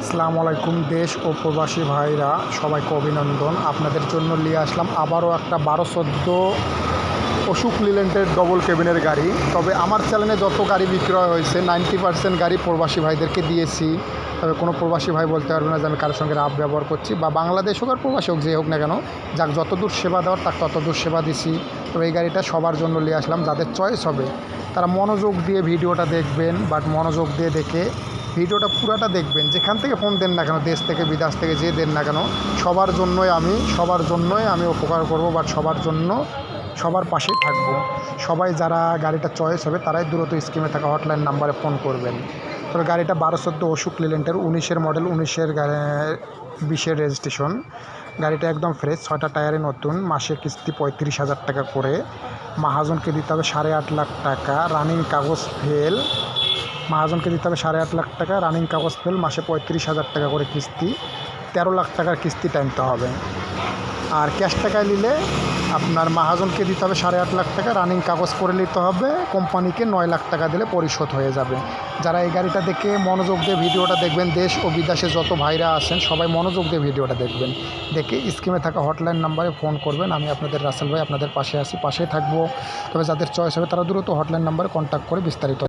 আসসালামু আলাইকুম, দেশ ও প্রবাসী ভাইরা, সবাইকে অভিনন্দন। আপনাদের জন্য নিয়ে আসলাম আবারও একটা বারো চোদ্দ অশোক লিলেন্টের ডবল কেবিনের গাড়ি। তবে আমার চ্যানেলে যত গাড়ি বিক্রয় হয়েছে নাইনটি পার্সেন্ট গাড়ি প্রবাসী ভাইদেরকে দিয়েছি। তবে কোনো প্রবাসী ভাই বলতে পারবে না যে আমি কারোর সঙ্গে রাব ব্যবহার করছি, বা বাংলাদেশ হোক আর প্রবাসী হোক, যে হোক না কেন, যাক, যতদূর সেবা দেওয়ার, তার ততদূর সেবা দিছি। তবে এই গাড়িটা সবার জন্য নিয়ে আসলাম, যাদের চয়েস হবে, তারা মনোযোগ দিয়ে ভিডিওটা দেখবেন বাট মনোযোগ দিয়ে দেখে ভিডিওটা পুরাটা দেখবেন। যেখান থেকে ফোন দেন না কেন, দেশ থেকে, বিদেশ থেকে যে দেন না কেন, সবার জন্যই আমি, সবার জন্যই আমি উপকার করব বাট সবার জন্য সবার পাশেই থাকব। সবাই যারা গাড়িটা চয়েস হবে, তারাই দ্রুত স্কিমে থাকা হটলাইন নাম্বারে ফোন করবেন। তবে গাড়িটা বারো চোদ্দ অশোক লিলেন্টের উনিশের মডেল উনিশের বিশের রেজিস্ট্রেশন গাড়িটা একদম ফ্রেশ ছয়টা টায়ারে নতুন মাসে কিস্তি পঁয়ত্রিশ হাজার টাকা করে। মাহাজনকে দিতে হবে সাড়ে আট লাখ টাকা। রানিং কাগজ ফেল মহাজনকে দিতে হবে সাড়ে আট লাখ টাকা। রানিং কাগজ ফেল, মাসে পঁয়ত্রিশ হাজার টাকা করে কিস্তি। তেরো লাখ টাকার কিস্তি টানতে হবে। আর ক্যাশ টাকায় নিলে আপনার মহাজনকে দিতে হবে সাড়ে আট লাখ টাকা। রানিং কাগজ করে নিতে হবে। কোম্পানিকে নয় লাখ টাকা দিলে পরিশোধ হয়ে যাবে। যারা এই গাড়িটা দেখে মনোযোগ দিয়ে ভিডিওটা দেখবেন, দেশ ও বিদেশে যত ভাইরা আছেন, সবাই মনোযোগ দিয়ে ভিডিওটা দেখবেন। দেখে স্কিমে থাকা হটলাইন নাম্বারে ফোন করবেন। আমি আপনাদের, রাসেল ভাই আপনাদের পাশে আছি, পাশেই থাকব। তবে যাদের চয়েস হবে, তারা দ্রুত হটলাইন নাম্বারে কন্ট্যাক্ট করে বিস্তারিত